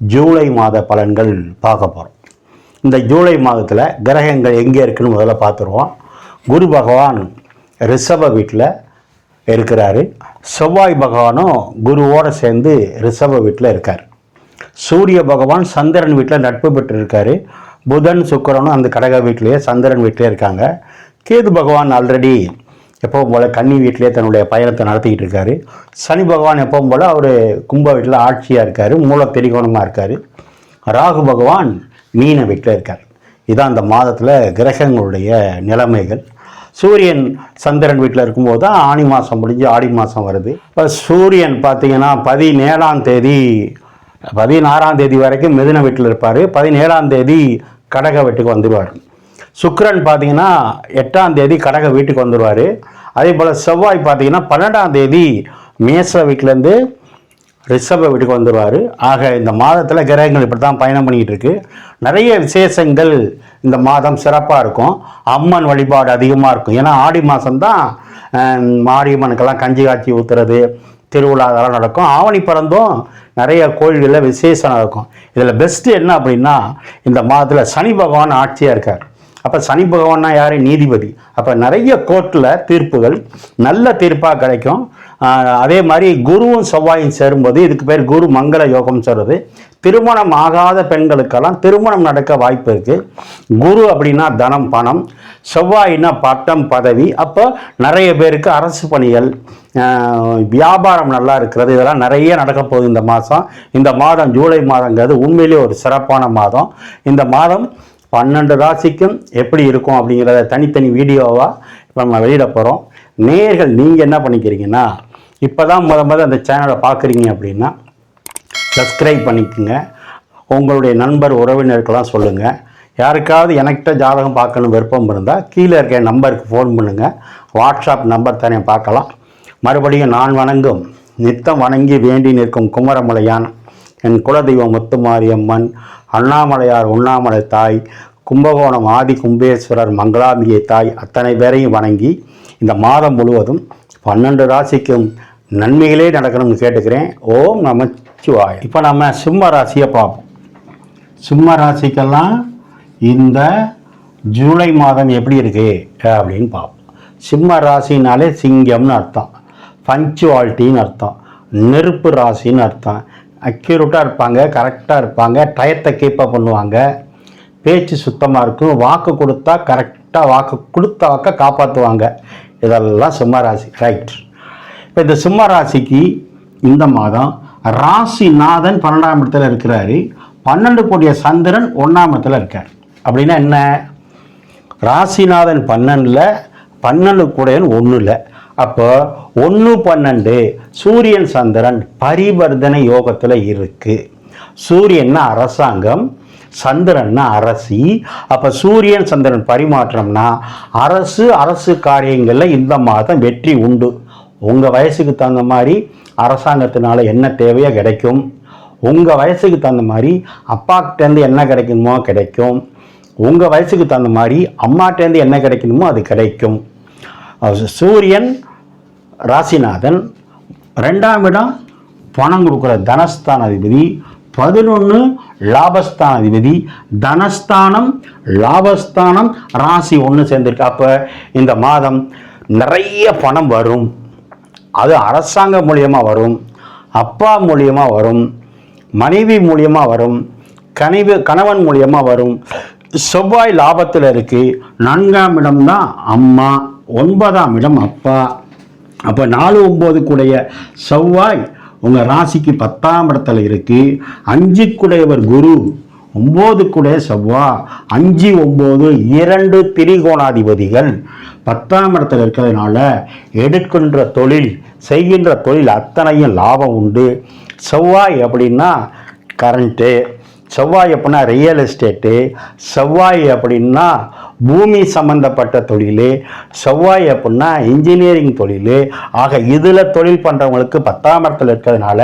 ஜூலை மாத பலன்கள் பார்க்க போகிறோம் இந்த ஜூலை மாதத்தில் கிரகங்கள் எங்கே இருக்குன்னு முதல்ல பார்த்துருவோம். குரு பகவான் ரிஷப வீட்டில் இருக்கிறாரு. செவ்வாய் பகவானும் குருவோடு சேர்ந்து ரிஷப வீட்டில் இருக்கார். சூரிய பகவான் சந்திரன் வீட்டில் நட்பு பெற்று இருக்காரு புதன் சுக்கிரனும் அந்த கடக வீட்டிலேயே சந்திரன் வீட்டிலே இருக்காங்க. கேது பகவான் ஆல்ரெடி எப்பவும் போல் கன்னி வீட்டிலே தன்னுடைய பயணத்தை நடத்திக்கிட்டு இருக்காரு. சனி பகவான் எப்பவும் போல் அவர் கும்ப வீட்டில் ஆட்சியாக இருக்கார் மூல திரிகோணமாக இருக்கார். ராகு பகவான் மீன வீட்டில் இருக்கார். இதான் அந்த மாதத்தில் கிரகங்களுடைய நிலைமைகள். சூரியன் சந்திரன் வீட்டில் இருக்கும்போது தான் ஆணி மாதம் முடிஞ்சு ஆடி மாதம் வருது. இப்போ சூரியன் பார்த்தீங்கன்னா பதினேழாம் தேதி பதினாறாம் தேதி வரைக்கும் மிதுன வீட்டில் இருப்பார். பதினேழாம் தேதி கடக வீட்டுக்கு வந்துடுவார் சுக்கரன் பார்த்தீங்கன்னா எட்டாம் தேதி கடக வீட்டுக்கு வந்துடுவார் அதே போல் செவ்வாய் பார்த்தீங்கன்னா பன்னெண்டாம் தேதி மேச வீட்டிலேருந்து ரிஷப வீட்டுக்கு வந்துடுவார் ஆக இந்த மாதத்தில் கிரகங்கள் இப்படி தான் பயணம் பண்ணிக்கிட்டு இருக்கு நிறைய விசேஷங்கள் இந்த மாதம் சிறப்பாக இருக்கும். அம்மன் வழிபாடு அதிகமாக இருக்கும். ஏன்னா ஆடி மாதம்தான் மாரியம்மனுக்கெல்லாம் கஞ்சி காய்ச்சி ஊற்றுறது திருவிழா அதெல்லாம் நடக்கும். ஆவணி பிறந்தும் நிறைய கோயில்களில் விசேஷம் நடக்கும். இதில் பெஸ்ட்டு என்ன அப்படின்னா இந்த மாதத்தில் சனி பகவான் ஆட்சியாக இருக்கார். அப்போ சனி பகவான்னா யார்? நீதிபதி. அப்போ நிறைய கோர்ட்டில் தீர்ப்புகள் நல்ல தீர்ப்பாக கிடைக்கும். அதே மாதிரி குருவும் செவ்வாயும் சேரும்போது இதுக்கு பேர் குரு மங்கள யோகம் சொல்கிறது திருமணம் ஆகாத பெண்களுக்கெல்லாம் திருமணம் நடக்க வாய்ப்பு இருக்குது குரு அப்படின்னா தனம் பணம். செவ்வாயின்னா பட்டம் பதவி. அப்போ நிறைய பேருக்கு அரசு பணிகள் வியாபாரம் நல்லா இருக்கிறது. இதெல்லாம் நிறைய நடக்க போகுது இந்த மாதம் இந்த மாதம் ஜூலை மாதங்கிறது உண்மையிலேயே ஒரு சிறப்பான மாதம். இந்த மாதம் பன்னெண்டு ராசிக்கும் எப்படி இருக்கும் அப்படிங்கிறத தனித்தனி வீடியோவாக இப்போ நம்ம வெளியிட போகிறோம் நேர்கள் நீங்கள் என்ன பண்ணிக்கிறீங்கன்னா இப்போ தான் முத முத அந்த சேனலை பார்க்குறீங்க அப்படின்னா சப்ஸ்கிரைப் பண்ணிக்கோங்க. உங்களுடைய நண்பர் உறவினருக்கெல்லாம் சொல்லுங்கள் யாருக்காவது எனக்கிட்ட ஜாதகம் பார்க்கணும் விருப்பம் இருந்தால் கீழே இருக்க நம்பருக்கு ஃபோன் பண்ணுங்கள் வாட்ஸ்அப் நம்பர் தானே பார்க்கலாம். மறுபடியும் நான் வணங்கும். நித்தம் வணங்கி வேண்டி நிற்கும் குமரமலையான். என் குலதெய்வம் முத்துமாரியம்மன் அண்ணாமலையார் உண்ணாமலை தாய் கும்பகோணம் ஆதி கும்பேஸ்வரர் மங்களாம்பிகை தாய் அத்தனை பேரையும் வணங்கி இந்த மாதம் முழுவதும் பன்னெண்டு ராசிக்கும் நன்மைகளே நடக்கணும்னு கேட்டுக்கிறேன். ஓம் நமச்சிவாய். இப்போ நம்ம சிம்ம ராசியை பார்ப்போம். சிம்ம ராசிக்கெல்லாம் இந்த ஜூலை மாதம் எப்படி இருக்குது அப்படின்னு பார்ப்போம். சிம்ம ராசினாலே சிங்கம்னு அர்த்தம். பஞ்சுவாலிட்டின்னு அர்த்தம். நெருப்பு ராசின்னு அர்த்தம். அக்யூரேட்டாக இருப்பாங்க கரெக்டாக இருப்பாங்க டயத்தை கீப்பாக பண்ணுவாங்க. பேச்சு சுத்தமாக இருக்கும் வாக்கு கொடுத்தா கரெக்டாக வாக்கு கொடுத்த வாக்கை காப்பாற்றுவாங்க இதெல்லாம் சிம்ம ராசி ரைட் இப்போ இந்த சிம்ம ராசிக்கு இந்த மாதம் ராசிநாதன் பன்னெண்டாம் இடத்துல இருக்கிறாரு. பன்னெண்டு கோடிய சந்திரன் ஒன்றாம் இடத்துல இருக்கார். அப்படின்னா என்ன? ராசிநாதன் பன்னெண்டில் பன்னெண்டு கூடையன் ஒன்றில் அப்போ ஒன்று பன்னெண்டு சூரியன் சந்திரன் பரிவர்த்தனை யோகத்தில் இருக்குது சூரியன்னா அரசாங்கம் சந்திரன்னா அரசி. அப்போ சூரியன் சந்திரன் பரிமாற்றம்னா அரசு அரசு காரியங்களில் இந்த மாதம் வெற்றி உண்டு. உங்கள் வயசுக்கு தகுந்த மாதிரி அரசாங்கத்தினால என்ன தேவையோ கிடைக்கும். உங்கள் வயசுக்கு தகுந்த மாதிரி அப்பாக்கிட்டேருந்து என்ன கிடைக்கணுமோ கிடைக்கும். உங்கள் வயசுக்கு தகுந்த மாதிரி அம்மாட்டேருந்து என்ன கிடைக்கணுமோ அது கிடைக்கும். சூரியன் ராசிநாதன் ரெண்டாம் இடம் பணம் கொடுக்குற தனஸ்தான அதிபதி. பதினொன்று லாபஸ்தான அதிபதி. தனஸ்தானம் லாபஸ்தானம் ராசி ஒன்று சேர்ந்துருக்கு. அப்போ இந்த மாதம் நிறைய பணம் வரும். அது அரசாங்கம் மூலியமாக வரும். அப்பா மூலியமாக வரும். மனைவி மூலியமாக வரும். கனிவு கணவன் மூலியமாக வரும். செவ்வாய் லாபத்தில் இருக்குது நான்காம் இடம் தான் அம்மா ஒன்பதாம் இடம் அப்பா. அப்போ நாலு ஒம்போதுக்குடைய கூடைய செவ்வாய் உங்கள் ராசிக்கு பத்தாம் இடத்துல இருக்குது அஞ்சுக்குடையவர் குரு ஒம்போதுக்குடைய கூடைய செவ்வாய் அஞ்சு ஒம்பது இரண்டு திரிகோணாதிபதிகள். பத்தாம் இடத்துல இருக்கிறதுனால எடுக்கின்ற தொழில் செய்கின்ற தொழில் அத்தனையும் லாபம் உண்டு. செவ்வாய் அப்படின்னா கரண்ட்டு செவ்வாய் அப்படின்னா ரியல் எஸ்டேட்டு செவ்வாய் அப்படின்னா பூமி சம்பந்தப்பட்ட தொழில். செவ்வாய் அப்படின்னா இன்ஜினியரிங் தொழில். ஆக இதில் தொழில் பண்ணுறவங்களுக்கு பத்தாம் இடத்துல இருக்கிறதுனால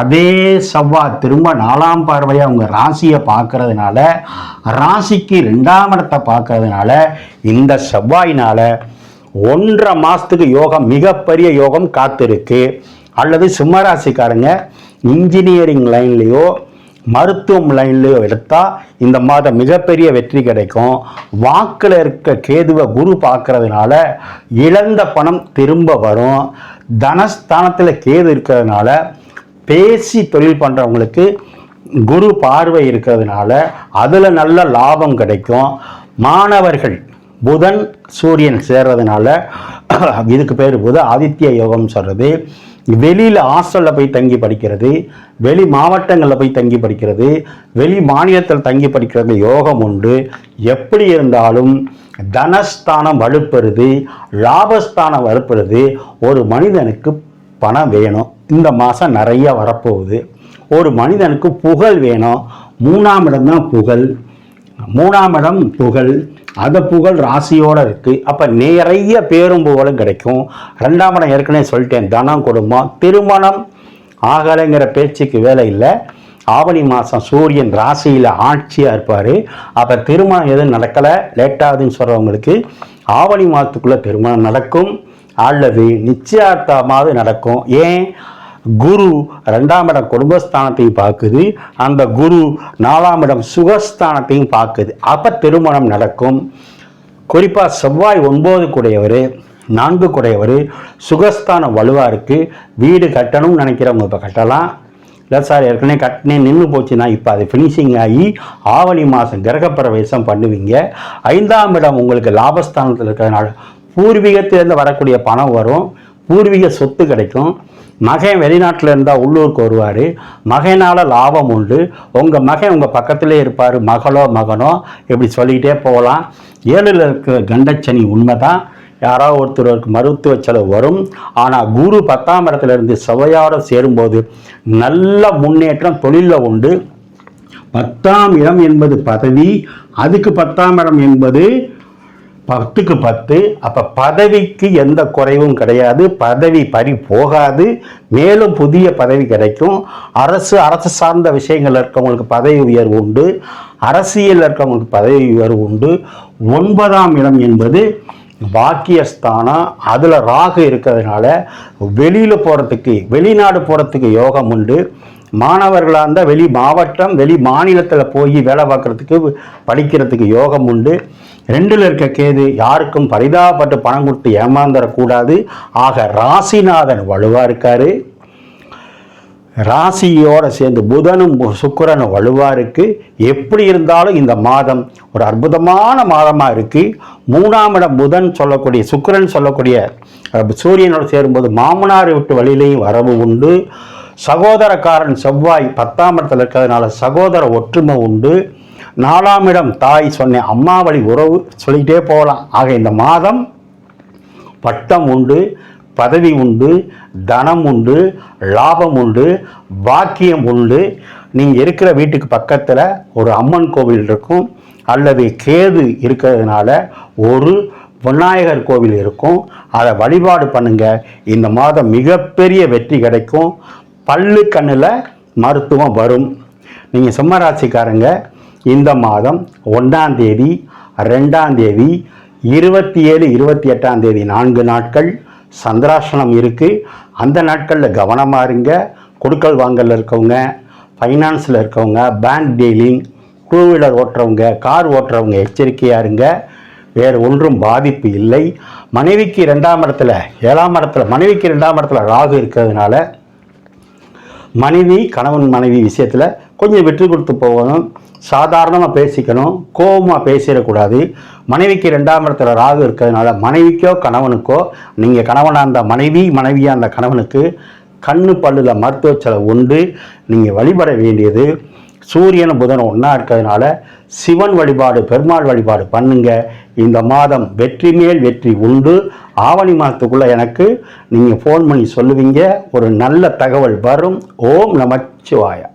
அதே செவ்வாய் திரும்ப நாலாம் பார்வையாக அவங்க ராசியை பார்க்கறதுனால ராசிக்கு ரெண்டாம் இடத்தை பார்க்கறதுனால இந்த செவ்வாயினால் ஒன்றரை மாதத்துக்கு யோகம் மிகப்பெரிய யோகம் காத்திருக்கு. அல்லது சிம்மராசிக்காரங்க இன்ஜினியரிங் லைன்லேயோ மருத்துவம் லைன்லேயோ எடுத்தால் இந்த மாதம் மிகப்பெரிய வெற்றி கிடைக்கும். வாக்கில் இருக்க கேதுவை குரு பார்க்கறதுனால இழந்த பணம் திரும்ப வரும். தனஸ்தானத்தில் கேது இருக்கிறதுனால பேசி தொழில் பண்ணுறவங்களுக்கு குரு பார்வை இருக்கிறதுனால அதில் நல்ல லாபம் கிடைக்கும். மாணவர்கள் புதன் சூரியன் சேர்றதுனால இதுக்கு பேர் புத ஆதித்ய யோகம் சொல்கிறது வெளியில் ஹாஸ்டலில் போய் தங்கி படிக்கிறது வெளி மாவட்டங்களில் போய் தங்கி படிக்கிறது வெளி மாநிலத்தில் தங்கி படிக்கிறது யோகம் உண்டு. எப்படி இருந்தாலும் தனஸ்தானம் வலுப்பெறுது லாபஸ்தானம் வலுப்பெறுது. ஒரு மனிதனுக்கு பணம் வேணும். இந்த மாதம் நிறைய வரப்போகுது. ஒரு மனிதனுக்கு புகழ் வேணும். மூணாம் இடம்தான் புகழ். மூணாம் இடம் புகழ். அந்த புகழ் ராசியோடு இருக்குது அப்போ நிறைய பேரும் புகழும் கிடைக்கும். ரெண்டாம் இடம் ஏற்கனவே சொல்லிட்டேன் தனம் குடும்பம். திருமணம் ஆகலைங்கிற பேச்சுக்கு வேலை இல்லை. ஆவணி மாதம் சூரியன் ராசியில் ஆட்சியாக இருப்பார். அப்போ திருமணம் எதுவும் நடக்கலை. லேட்டாகுதுன்னு சொல்கிறவங்களுக்கு ஆவணி மாதத்துக்குள்ளே திருமணம் நடக்கும். அல்லது நிச்சயார்த்தமாவது நடக்கும். ஏன்? குரு ரெண்டாம் இடம் குடும்பஸ்தானத்தையும் பார்க்குது. அந்த குரு நாலாம் இடம் சுகஸ்தானத்தையும் பார்க்குது. அப்போ திருமணம் நடக்கும். குறிப்பாக செவ்வாய் ஒன்பது கூடையவர் நான்கு கூடையவர் சுகஸ்தானம் வலுவாக இருக்குது வீடு கட்டணும்னு நினைக்கிறவங்க இப்போ கட்டலாம். இல்லை சார் ஏற்கனவே கட்டினே நின்று போச்சுன்னா இப்போ அது ஃபினிஷிங் ஆகி ஆவணி மாதம் கிரகப்பிரவேசம் பண்ணுவீங்க. ஐந்தாம் இடம் உங்களுக்கு லாபஸ்தானத்தில் இருக்கிறதுனால பூர்வீகத்திலேருந்து வரக்கூடிய பணம் வரும். பூர்வீக சொத்து கிடைக்கும். மகன் வெளிநாட்டில் இருந்தால் உள்ளூருக்கு வருவார். மகனால் லாபம் உண்டு. உங்கள் மகன் உங்கள் பக்கத்திலே இருப்பார். மகளோ மகனோ இப்படி சொல்லிக்கிட்டே போகலாம். ஏழில் இருக்கிற கண்டச்சனி உண்மைதான். யாராவது ஒருத்தருக்கு மருத்துவ செலவு வரும். ஆனால் குரு பத்தாம் இடத்துல இருந்து செவ்வையோடு சேரும்போது நல்ல முன்னேற்றம் தொழிலில் உண்டு. பத்தாம் இடம் என்பது பதவி. அதுக்கு பத்தாம் இடம் என்பது பத்துக்கு பத்து அப்போ பதவிக்கு எந்த குறைவும் கிடையாது பதவி பறி போகாது மேலும் புதிய பதவி கிடைக்கும். அரசு அரசு சார்ந்த விஷயங்கள் இருக்கவங்களுக்கு பதவி உயர்வு உண்டு அரசியல் இருக்கவங்களுக்கு பதவி உயர்வு உண்டு. ஒன்பதாம் இடம் என்பது பாக்கியஸ்தானம் அதில் ராகு இருக்கிறதுனால வெளியில் போகிறதுக்கு வெளிநாடு போகிறதுக்கு யோகம் உண்டு. மாணவர்களாக இருந்தால் வெளி மாவட்டம் வெளி மாநிலத்தில் போய் வேலை பார்க்குறதுக்கு படிக்கிறதுக்கு யோகம் உண்டு. ரெண்டில் இருக்க கேது யாருக்கும் பரிதாபப்பட்டு பணம் கொடுத்து ஏமாந்துடக்கூடாது ஆக ராசிநாதன் வலுவாக இருக்காரு. ராசியோடு சேர்ந்து புதனும் சுக்கரனும் வலுவாக இருக்குது எப்படி இருந்தாலும் இந்த மாதம் ஒரு அற்புதமான மாதமாக இருக்குது மூணாம் இடம் புதன் சொல்லக்கூடிய சுக்கரன் சொல்லக்கூடிய சூரியனோடு சேரும்போது மாமனாரை விட்டு வழியிலையும் வரவு உண்டு. சகோதரக்காரன் செவ்வாய் பத்தாம் இடத்தில் இருக்கிறதுனால சகோதர ஒற்றுமை உண்டு. நாலாம் இடம் தாய் சொன்னேன் அம்மா வழி உறவு சொல்லிக்கிட்டே போகலாம். ஆக இந்த மாதம் பட்டம் உண்டு பதவி உண்டு தனம் உண்டு லாபம் உண்டு பாக்கியம் உண்டு. நீங்கள் இருக்கிற வீட்டுக்கு பக்கத்தில் ஒரு அம்மன் கோவில் இருக்கும். அல்லது கேது இருக்கிறதுனால ஒரு விநாயகர் கோவில் இருக்கும். அதை வழிபாடு பண்ணுங்கள் இந்த மாதம் மிகப்பெரிய வெற்றி கிடைக்கும். பல்லு கண்ணில் மருத்துவம் வரும். நீங்கள் சிம்மராசிக்காரங்க இந்த மாதம் ஒன்றாம் தேதி ரெண்டாம் தேதி இருபத்தி ஏழு இருபத்தி எட்டாம் தேதி நான்கு நாட்கள் சந்திராசனம் இருக்குது அந்த நாட்களில் கவனமாக இருங்க. கொடுக்கல் வாங்கல் இருக்கவங்க ஃபைனான்ஸில் இருக்கவங்க பேங்க் டீலிங் டூ வீலர் ஓட்டுறவங்க கார் ஓட்டுறவங்க எச்சரிக்கையாக இருங்க. வேறு ஒன்றும் பாதிப்பு இல்லை. மனைவிக்கு ரெண்டாம் இடத்துல ஏழாம் இடத்துல மனைவிக்கு ரெண்டாம் இடத்துல ராகு இருக்கிறதுனால மனைவி கணவன் மனைவி விஷயத்தில் கொஞ்சம் வெற்றி கொடுத்து போகணும். சாதாரணமாக பேசிக்கணும். கோபமாக பேசிடக்கூடாது. மனைவிக்கு ரெண்டாம் இடத்துல ராகு இருக்கிறதுனால மனைவிக்கோ கணவனுக்கோ நீங்கள் கணவனாக இருந்த மனைவி மனைவியாக இருந்த கணவனுக்கு கண்ணு பல்லில் மருத்துவ செலவு உண்டு. நீங்கள் வழிபட வேண்டியது. சூரியன் புதன் ஒன்றா இருக்கிறதுனால சிவன் வழிபாடு பெருமாள் வழிபாடு பண்ணுங்க. இந்த மாதம் வெற்றி மேல் வெற்றி உண்டு. ஆவணி மாதத்துக்குள்ளே எனக்கு நீங்கள் ஃபோன் பண்ணி சொல்லுவீங்க. ஒரு நல்ல தகவல் வரும். ஓம் நமச்சிவாயா.